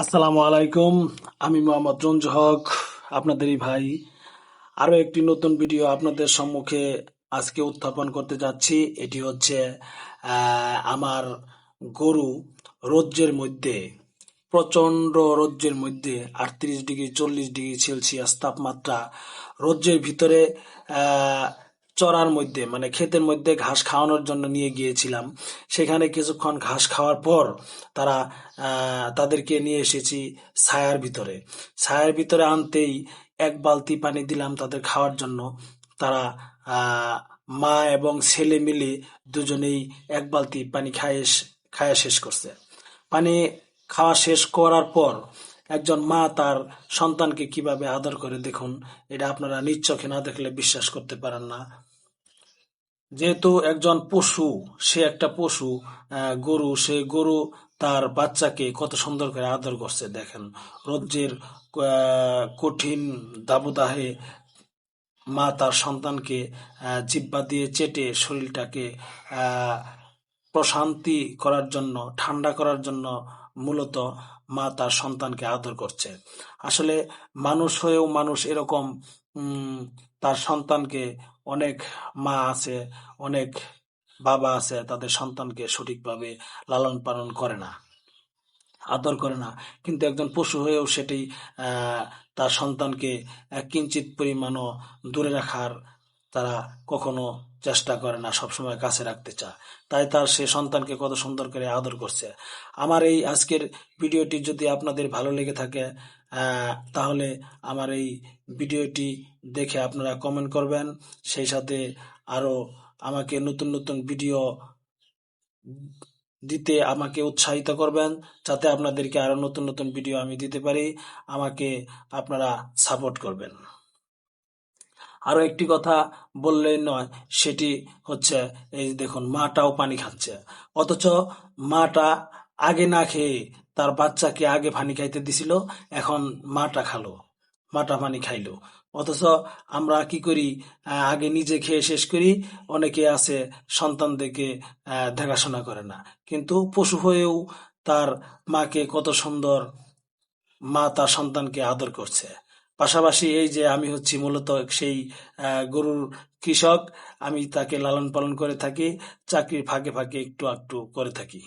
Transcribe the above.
আসসালামু আলাইকুম, আমি মোহাম্মদ রঞ্জু হক, আপনাদেরই ভাই। আরও একটি নতুন ভিডিও আপনাদের সম্মুখে আজকে উত্থাপন করতে যাচ্ছি। এটি হচ্ছে আমার গরু রৌদ্রের মধ্যে প্রচণ্ড রৌদ্রের মধ্যে, আটত্রিশ ডিগ্রি, চল্লিশ ডিগ্রি সেলসিয়াস তাপমাত্রা, রৌদ্রের ভিতরে চড়ার মধ্যে মানে ক্ষেতের মধ্যে ঘাস খাওয়ানোর জন্য নিয়ে গিয়েছিলাম। সেখানে কিছুক্ষণ ঘাস খাওয়ার পর তারা তাদেরকে নিয়ে এসেছি ছায়ার ভিতরে। ছায়ার ভিতরে আনতেই এক বালতি পানি দিলাম তাদের খাওয়ার জন্য। তারা মা এবং ছেলে মিলে দুজনেই এক বালতি পানি খায় খায়া শেষ করছে। পানি খাওয়া শেষ করার পর একজন মা তার সন্তানকে কীভাবে আদর করে দেখুন, এটা আপনারা নিজ চোখে না দেখলে বিশ্বাস করতে পারেন না। যেহেতু একজন পশু সে একটা পশু গরু সে গরু তার বাচ্চাকে কত সুন্দর করে আদর করছে দেখেন। আহ, কঠিন দাবদাহে মা তার সন্তানকে জিহ্বা দিয়ে চেটে শরীরটাকে প্রশান্তি করার জন্য ঠান্ডা করার জন্য মূলত মা তার সন্তানকে আদর করছে। আসলে মানুষ হয়েও মানুষ এরকম তার সন্তানকে অনেক মা আছে, অনেক বাবা আছে, তাদের সন্তানকে সঠিকভাবে লালন পালন করে না, আদর করে না। কিন্তু একজন পশু হয়েও সেটি তার সন্তানকে কিঞ্চিত পরিমাণও দূরে রাখার তারা কখনো চেষ্টা করে না, সবসময় কাছে রাখতে চায়। তাই তার সে সন্তানকে কত সুন্দর করে আদর করছে। আমার এই আজকের ভিডিওটি যদি আপনাদের ভালো লেগে থাকে তাহলে আমার এই ভিডিওটি দেখে আপনারা কমেন্ট করবেন। সেই সাথে আরও আমাকে নতুন নতুন ভিডিও দিতে আমাকে উৎসাহিত করবেন, যাতে আপনাদেরকে আরও নতুন নতুন ভিডিও আমি দিতে পারি, আমাকে আপনারা সাপোর্ট করবেন। আরও একটি কথা বললেই নয়, সেটি হচ্ছে এই দেখুন, মাটাও পানি খাচ্ছে। অথচ মাটা আগে না খেয়ে তার বাচ্চাকে আগে পানি খাইতে দিছিল, এখন মাটা খালো, মাটা পানি খাইলো। অথচ আমরা কি করি আগে নিজে খেয়ে শেষ করি, অনেকে আছে সন্তানদেরকে দেখাশোনা করে না। কিন্তু পশু হয়েও তার মাকে কত সুন্দর মা তার সন্তানকে আদর করছে। পাশাপাশি এই যে আমি হচ্ছি মূলত সেই গরুর কৃষক, আমি তাকে লালন পালন করে থাকি, চাকরির ফাঁকে ফাঁকে একটু একটু করে থাকি।